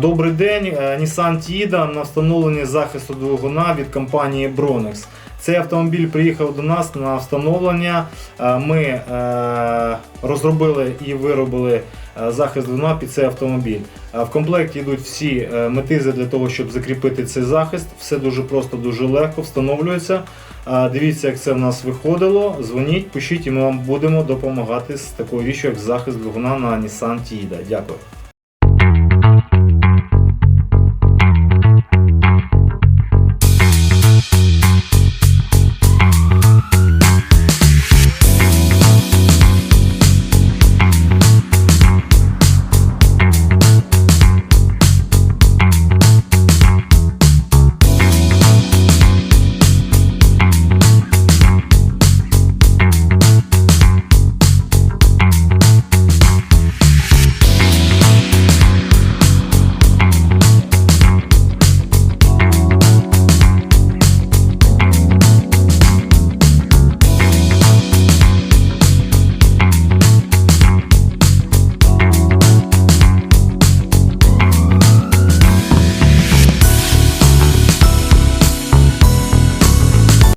Добрий день, е, Nissan Tiida на встановленні захисту двигуна від компанії Bronex. Цей автомобіль приїхав до нас на встановлення. Е, ми е, розробили і виробили захист двигуна під цей автомобіль. В комплекті йдуть всі метизи для того, щоб закріпити цей захист. Все дуже просто, дуже легко встановлюється. Дивіться, як це в нас виходило. Дзвоніть, пишіть, і ми вам будемо допомагати з такою річчю, як захист двигуна на Nissan Tiida. Дякую.